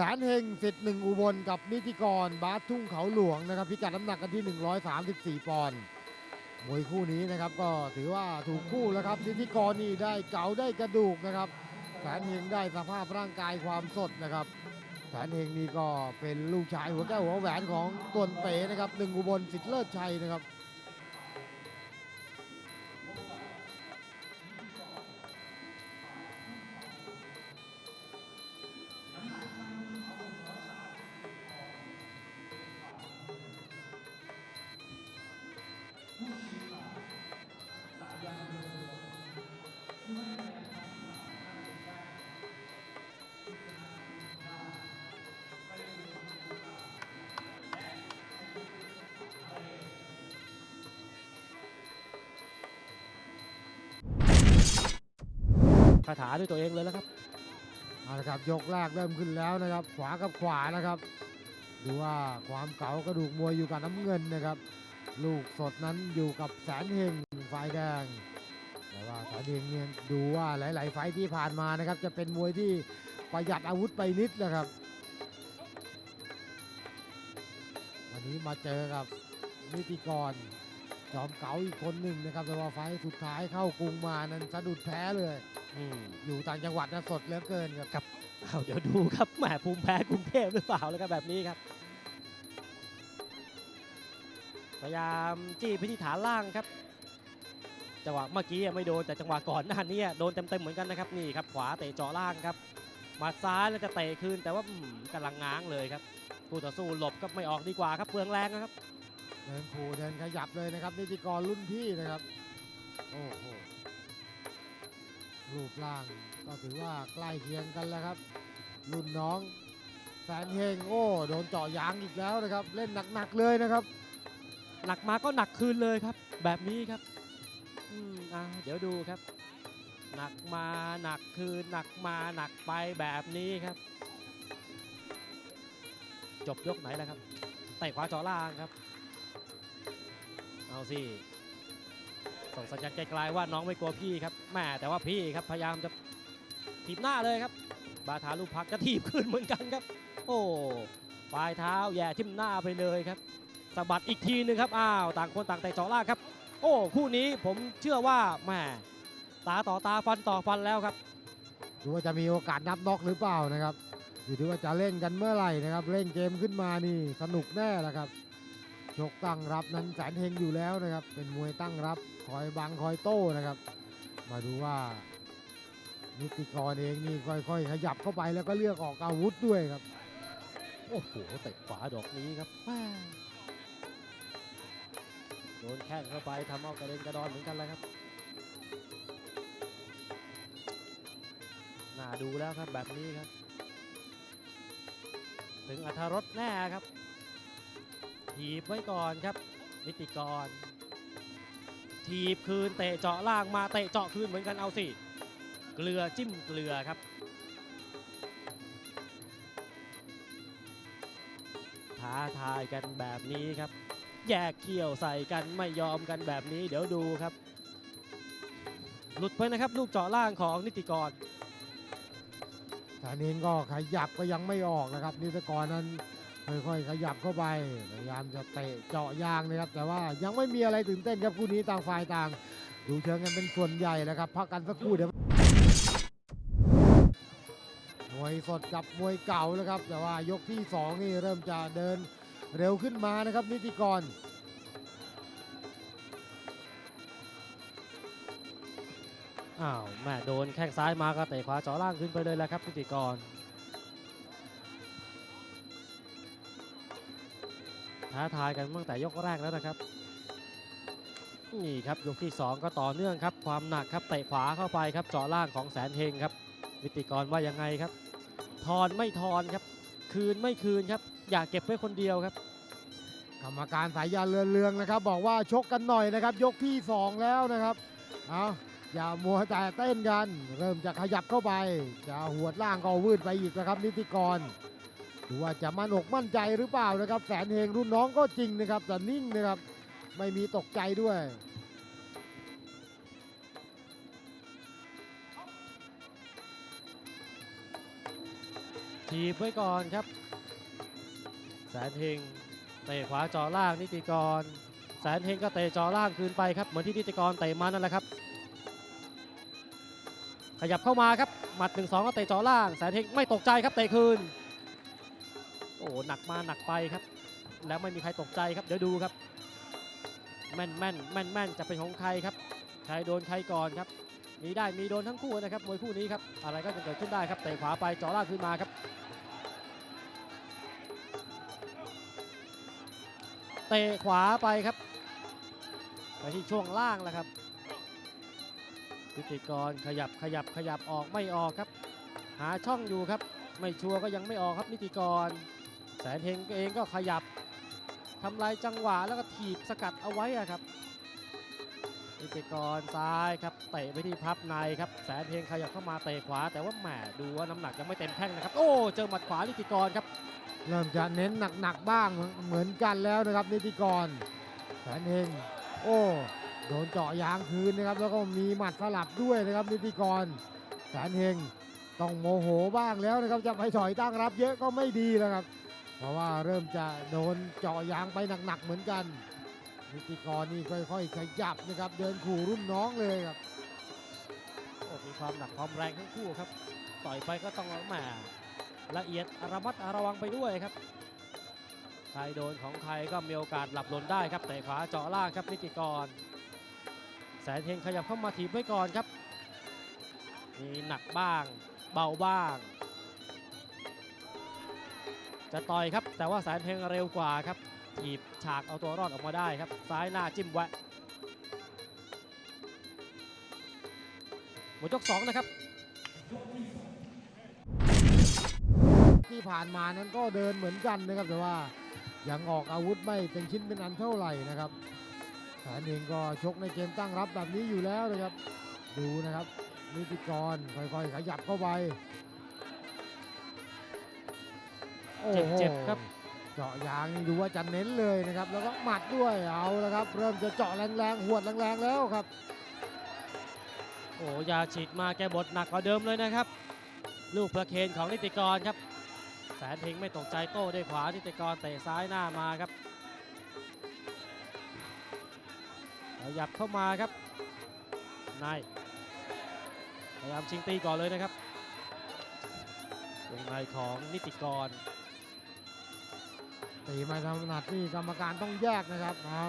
แสนเฮงสิทธิ์หนึ่งอุบลกับนิติกรบาสทุ่งเขาหลวงนะครับพิกัดน้ำหนักกันที่ 134 ปอนด์มวยคู่นี้นะครับก็ถือว่าถูกคู่แล้วครับนิติกรนี่ได้เก๋าได้กระดูกนะครับแสนเฮงได้สภาพร่างกายความสดนะครับแสนเฮงนี่ก็เป็นลูกชายหัวแก้วหัวแหวนของตวนเป๋นะครับหนึ่งอุบลสิทธิ์เลิศชัยนะครับ คาถาด้วยตัวเองเลยแล้วครับเอาละครับยกแรกเริ่มขึ้นแล้วนะครับ ขวากับขวานะครับ ดูว่าความเก๋ากระดูกมวยอยู่กับน้ำเงินนะครับ ลูกสดนั้นอยู่กับแสนเฮงฝ่ายแดงแต่ว่าแสนเฮงเนี่ยดูว่าหลาย ๆ ไฟที่ผ่านมานะครับ จะเป็นมวยที่ประหยัดอาวุธไปนิดนะครับ วันนี้มาเจอกับนิติกร จอมเก๋าอีกคนหนึ่งนะครับแต่ว่าไฟท์สุดท้ายเข้ากรุงมานั้นสะดุดแพ้เลย อืมอยู่ต่างจังหวัดนะสดเหลือเกินครับเอาเดี๋ยวดูครับแหมภูมิแพ้กรุงเทพหรือเปล่าแล้วครับแบบนี้ครับ พยายามจี้ไปที่ฐานล่างครับ จังหวะเมื่อกี้ไม่โดนแต่จังหวะก่อนหน้านี้โดนเต็มๆเหมือนกันนะครับนี่ครับขวาเตะเจาะล่างครับหมาซ้ายแล้วจะเตะคืนแต่ว่าอืมกำลังง้างเลยครับคู่ต่อสู้หลบก็ไม่ออกดีกว่าครับเปลืองแรงนะครับ เดินขู่เดินขยับเลยนะครับ นิติกรรุ่นพี่นะครับ โอ้โหรูปร่างก็ถือว่าใกล้เคียงกันแล้วครับ รุ่นน้องแสนเฮงโอ้โดนเจาะยางอีกแล้วนะครับ เล่นหนักๆเลยนะครับ หนักมาก็หนักคืนเลยครับ แบบนี้ครับอืมอ่าเดี๋ยวดูครับ หนักมาหนักคืนหนักมาหนักไปแบบนี้ครับ จบยกไหนแล้วครับเตะขวาเจาะล่างครับ เอาสิส่งสัญญาณไกลๆว่าน้องไม่กลัวพี่ครับแม่แต่ว่าพี่ครับพยายามจะถีบหน้าเลยครับ บาทาลูกพักจะถีบขึ้นเหมือนกันครับ โอ้ปลายเท้าแย่ทิ่มหน้าไปเลยครับสะบัดอีกทีหนึงครับอ้าวต่างคนต่างเตะเจาะล่างครับ โอ้คู่นี้ผมเชื่อว่าแหมตาต่อตาฟันต่อฟันแล้วครับดูว่าจะมีโอกาสนับน็อกหรือเปล่านะครับอยู่ที่ว่าจะเล่นกันเมื่อไหร่นะครับ เล่นเกมขึ้นมานี่สนุกแน่แหละครับ ชกตั้งรับนั้นแสนเฮงอยู่แล้วนะครับ เป็นมวยตั้งรับคอยบังคอยโต้นะครับ มาดูว่านิติกรเองนี่ค่อย ๆ ขยับเข้าไปแล้วก็เลือกออกอาวุธด้วยครับ โอ้โหเตะขวาดอกนี้ครับโดนแข้งเข้าไปทำเอากระเด็นกระดอนเหมือนกันเลยครับน่าดูแล้วครับแบบนี้ครับ ถึงอัธรสแน่ครับ ถีบไว้ก่อนครับ นิติกร ถีบคืนเตะเจาะล่างมาเตะเจาะคืนเหมือนกันเอาสิ เกลือจิ้มเกลือครับ ท้าทายกันแบบนี้ครับ แยกเขี้ยวใส่กันไม่ยอมกันแบบนี้เดี๋ยวดูครับ หลุดไปนะครับลูกเจาะล่างของนิติกรแสนเองก็ขยับก็ยังไม่ออกนะครับนิติกรนั้น ค่อยๆขยับเข้าไปพยายามจะเตะเจาะยางนะครับ แต่ว่ายังไม่มีอะไรตื่นเต้นครับคู่นี้ต่างฝ่ายต่าง ดูเชิงกันเป็นส่วนใหญ่แล้วครับพักกันสักครู่เดี๋ยวมวยสดกับมวยเก่าแล้วครับ แต่ว่ายกที่สองนี่เริ่มจะเดินเร็วขึ้นมานะครับ นิติกรอ้าวแม่โดนแข้งซ้ายมาก็เตะขวาเจาะล่างขึ้นไปเลยแหละครับนิติกร ท้าทายกันตั้งแต่ยกแรกแล้วนะครับ นี่ครับยกที่ 2 ก็ต่อเนื่องครับ ความหนักครับเตะขวาเข้าไปครับเจาะล่างของแสนเฮงครับนิติกรว่ายังไงครับ ทอนไม่ทอนครับ คืนไม่คืนครับ อย่าเก็บไว้คนเดียวครับ กรรมการสายยาเรือนเรืองนะครับ บอกว่าชกกันหน่อยนะครับ ยกที่ 2 แล้วนะครับเอาอย่ามัวแต่เต้นกัน เริ่มจะขยับเข้าไป จะหวดล่างก็วืดไปอีกนะครับนิติกร ดูว่าจะมั่นอกมั่นใจหรือเปล่านะครับ แสนเฮงรุ่นน้องก็จริงนะครับแต่นิ่งนะครับ ไม่มีตกใจด้วยถีบไว้ก่อนครับ แสนเฮงเตะขวาเจอล่างนิติกร แสนเฮงก็เตะเจอล่างคืนไปครับเหมือนที่นิติกรเตะมานั่นแหละครับ ขยับเข้ามาครับหมัด1นสองก็เตะเจอล่าง แสนเฮงไม่ตกใจครับเตะคืน โอ้โหหนักมาหนักไปครับ แล้วไม่มีใครตกใจครับ เดี๋ยวดูครับ แม่นแม่นแม่นแม่นจะเป็นของใครครับ ใครโดนใครก่อนครับ มีได้มีโดนทั้งคู่นะครับมวยคู่นี้ครับ อะไรก็จะเกิดขึ้นได้ครับเตะขวาไปจาะล่างขึ้นมาครับ เตะขวาไปครับไปที่ช่วงล่างแล้วครับพิธีกรขยับขยับขยับออกไม่ออกครับ หาช่องอยู่ครับ ไม่ชัวร์ก็ยังไม่ออกครับนิติกร แสนเฮงเองก็ขยับทำลายจังหวะแล้วก็ถีบสกัดเอาไว้อะครับนิติกรซ้ายครับเตะไปที่พับในครับแสนเฮงขยับเข้ามาเตะขวา แต่ว่าแหมดูว่าน้ำหนักยังไม่เต็มแข้งนะครับ โอ้เจอหมัดขวานิติกรครับเริ่มจะเน้นหนักๆบ้างเหมือนกันแล้วนะครับนิติกรแสนเฮงโอ้โดนเจาะยางคืนนะครับ แล้วก็มีหมัดสลับด้วยนะครับนิติกรแสนเฮงต้องโมโหบ้างแล้วนะครับจะไปถอยตั้งรับเยอะก็ไม่ดีแล้วครับ เพราะว่าเริ่มจะโดนเจาะยางไปหนักๆเหมือนกัน นิติกรนี่ค่อยๆขยับนะครับ เดินขู่รุ่นน้องเลยครับโอ้มีความหนักความแรงทั้งคู่ครับ ต่อยไปก็ต้องแหมละเอียดระมัดระวังไปด้วยครับ ใครโดนของใครก็มีโอกาสหลับหล่นได้ครับเตะขวาเจาะล่างครับนิติกร แสนเฮงขยับเข้ามาถีบไว้ก่อนครับมีหนักบ้าง เบาบ้าง จะต่อยครับ แต่ว่าแสนเฮงเร็วกว่าครับถีบฉากเอาตัวรอดออกมาได้ครับ ซ้ายหน้าจิ้มแวะหมดยกสองนะครับที่ผ่านมานั้นก็เดินเหมือนกันนะครับ แต่ว่ายังออกอาวุธไม่เป็นชิ้นเป็นอันเท่าไหร่นะครับแสนเองก็ชกในเกมตั้งรับแบบนี้อยู่แล้วนะครับ ดูนะครับนิติกรค่อยๆขยับเข้าไป เจ็บๆครับ เจาะยางนี่ดูว่าจะเน้นเลยนะครับ แล้วก็หมัดด้วยเอาแล้วครับ เริ่มจะเจาะแรงๆหวดแรงๆแล้วครับ โอ้ยาฉีดมาแกบทหนักกว่าเดิมเลยนะครับ ลูกประเคนของนิติกรครับ แสนเฮงไม่ตกใจโต้ด้วยขวานิติกรเตะซ้ายหน้ามาครับขยับเข้ามาครับนายพยายามชิงตีก่อนเลยนะครับวงในของนิติกร ตีไม่ถนัดนี่กรรมการต้องแยกนะครับเอา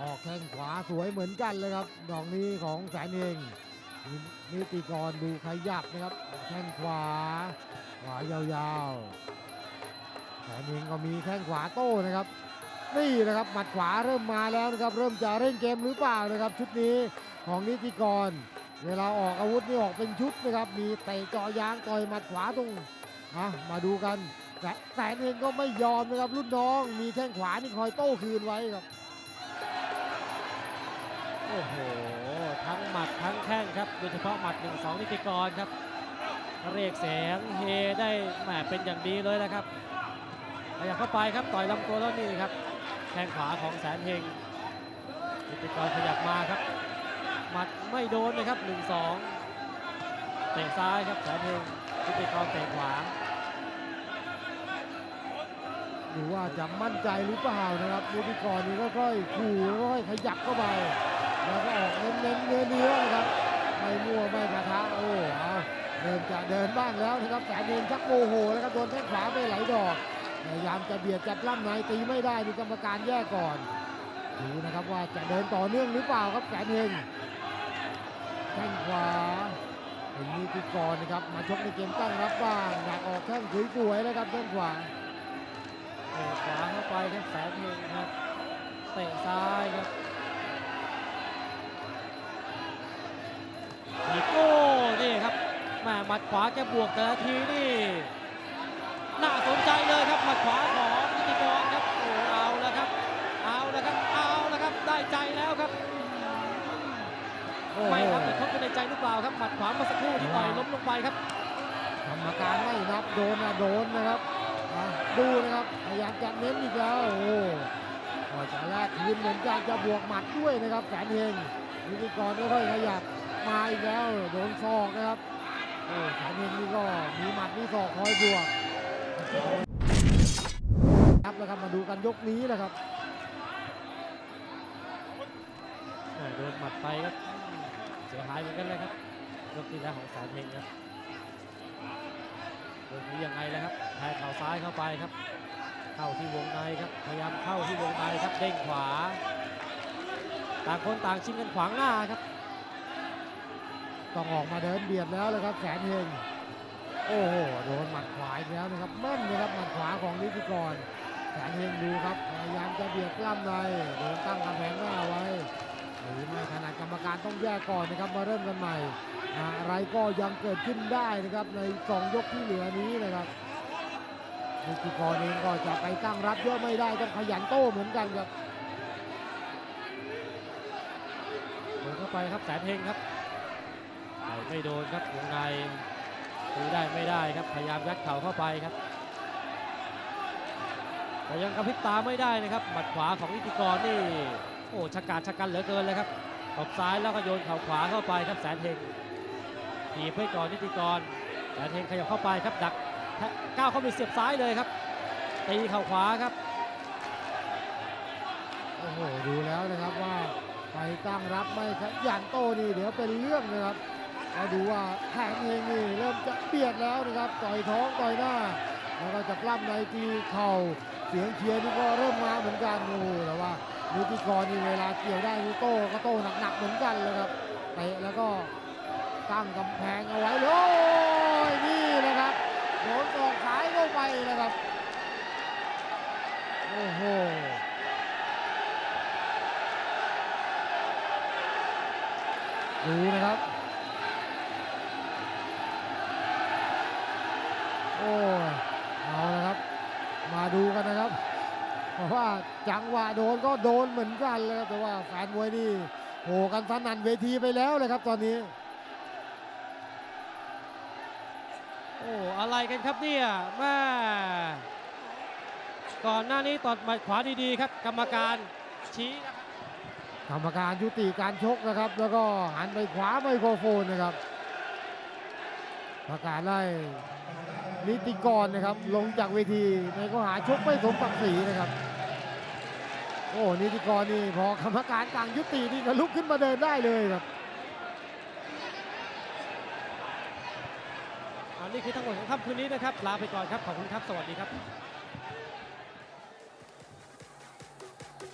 ออกแข้งขวาสวยเหมือนกันเลยครับ ดอกนี้ของแสนเองนิติกรดูขยับนะครับแข้งขวา ขวายาวๆแสนเองก็มีแข้งขวาโต้นะครับ นี่นะครับหมัดขวาเริ่มมาแล้วนะครับ เริ่มจะเร่งเกมหรือเปล่านะครับ ชุดนี้ของนิติกร เวลาออกอาวุธนี่ออกเป็นชุดนะครับ มีเตะเจาะยางต่อยหมัดขวาตรงอะมาดูกัน แต่แสนเองก็ไม่ยอมนะครับรุ่นน้อง มีแข้งขวานี่คอยโต้คืนไว้ครับ โอ้โห ทั้งหมัดทั้งแข้งครับ โดยเฉพาะหมัด1 2นิติกรครับ เรียกเสียงเฮได้แหมเป็นอย่างดีเลยนะครับขยับเข้าไปครับต่อยลำตัวแล้วนี่ครับแข้งขวาของแสนเฮงนิติกรขยับมาครับ หมัดไม่โดนนะครับ1 2เตะซ้ายครับแสนเฮงนิติกรเตะขวา ดูว่าจะมั่นใจหรือเปล่านะครับนิติกรนี่ก็ค่อยขู่ค่อยขยับเข้าไป แล้วก็ออกเน้นๆเนื้อเนื้อๆนะครับ ไม่มั่วไม่กระทะโอ้เอาเริ่มจะเดินบ้างแล้วนะครับแต่เดินชักโมโหแล้วครับโดนแข้งขวาไปหลายดอกพยายามจะเบียดจัดล่ำในตีไม่ได้มีกรรมการแยกก่อนดูนะครับว่าจะเดินต่อเนื่องหรือเปล่าครับแสนเฮงแข้งขวาเป็นนิติกรนะครับมาชกในเกมตั้งรับบ้างอยากออกแข้งสวยๆแล้วครับแข้งขวา เตะขวาเข้าไปครับแสนเฮงครับเตะซ้ายครับอีกโก้นี่ครับแหม่หมัดขวาแกบวกแต่ละทีนี่น่าสนใจเลยครับหมัดขวาของนิติกรครับโอ้เอาแล้วครับ เอาแล้วครับเอาแล้วครับได้ใจแล้วครับโอ้โหไม่ครับแต่เขาในใจหรือเปล่าครับหมัดขวาเมื่อสักครู่ที่ต่อยล้มลงไปครับกรรมการไม่นับโดนนะโดนนะครับอะ ดูนะครับพยายามจะเน้นอีกแล้ว โอ้โหก็จะแลกคืนเหมือนกันจะบวกหมัดด้วยนะครับแสนเฮงนิติกรค่อยๆขยับมาอีกแล้วโดนศอกนะครับโอ้แสนเฮงนี่ก็มีหมัดมีศอกคอยบวกครับแล้วครับมาดูกันยกนี้นะครับโดนหมัดไปครับเสียหายเหมือนกันเลยครับยกที่แล้วของแสนเฮงครับยกนี้ยังไงแล้วครับ ทงเข่าซ้ายเข้าไปครับ เข้าที่วงในครับ พยายามเข้าที่วงในครับเด้งขวา ต่างคนต่างชิงกันขวางหน้าครับ ต้องออกมาเดินเบียดแล้วเลยครับแสนเฮงโอ้โหโดนหมัดขวาอีกแล้วนะครับแม่นนะครับหมัดขวาของนิติกรแสนเฮงดูครับพยายามจะเบียดกล้ามในโดนตั้งกำแพงหน้าไว้หรือไม่ขนาดกรรมการต้องแยกก่อนนะครับมาเริ่มกันใหม่อะไรก็ยังเกิดขึ้นได้นะครับในสองยกที่เหลือนี้นะครับ นิติกรเองก็จะไปตั้งรับเยอะไม่ได้ต้องขยันโต้เหมือนกันครับโดนเข้าไปครับแสนเฮงครับไม่โดนครับวงในตีได้ไม่ได้ครับพยายามยัดเข่าเข้าไปครับแต่ยังกระพริบตาไม่ได้นะครับหมัดขวาของนิติกรนี่โอ้ชะกาจชะกันเหลือเกินเลยครับตบซ้ายแล้วก็โยนเข่าขวาเข้าไปครับแสนเฮงถีบให้ก่อนนิติกรแสนเฮงขยับเข้าไปครับดัก ก้าวเข้าไปเสียบซ้ายเลยครับตีเข่าขวาครับโอ้โหดูแล้วนะครับว่าไปตั้งรับไม่ขยันโตนี่เดี๋ยวเป็นเรื่องนะครับเราดูว่าแทงเองนี่เริ่มจะเบียดแล้วนะครับต่อยท้องต่อยหน้า แล้วก็จะปล้ำในทีเข่าเสียงเชียร์นี่ก็เริ่มมาเหมือนกันโอ้โหแต่ว่านิติกรนี่เวลาเกี่ยวได้นี่โต้ก็โต้หนักๆเหมือนกันเลยครับเตะแล้วก็ตั้งกำแพงเอาไว้เลยนี่ โดนตอกขายเข้าไปนะครับ โอ้โหดูนะครับ โอ้เอาละครับ มาดูกันนะครับ เพราะว่าจังหวะโดนก็โดนเหมือนกันเลยครับแต่ว่าแฟนมวยนี่โหกันสนั่นเวทีไปแล้วเลยครับตอนนี้ โอ้อะไรกันครับเนี่ยแม่ก่อนหน้านี้ตอดหมัดขวาดีๆครับ กรรมการชี้นะครับกรรมการยุติการชกนะครับ แล้วก็หันไปขวาไมโครโฟนนะครับ ประกาศไล่นิติกรนะครับ ลงจากเวทีในข้อหาชกไม่สมศักดิ์ศรีนะครับ โอ้นิติกรนี่พอกรรมการต่างยุตินี่ก็ลุกขึ้นมาเดินได้เลยครับ อัน นี่คือทั้งหมดของค่ำคืนนี้นะครับ ลาไปก่อนครับ ขอบคุณครับ สวัสดีครับ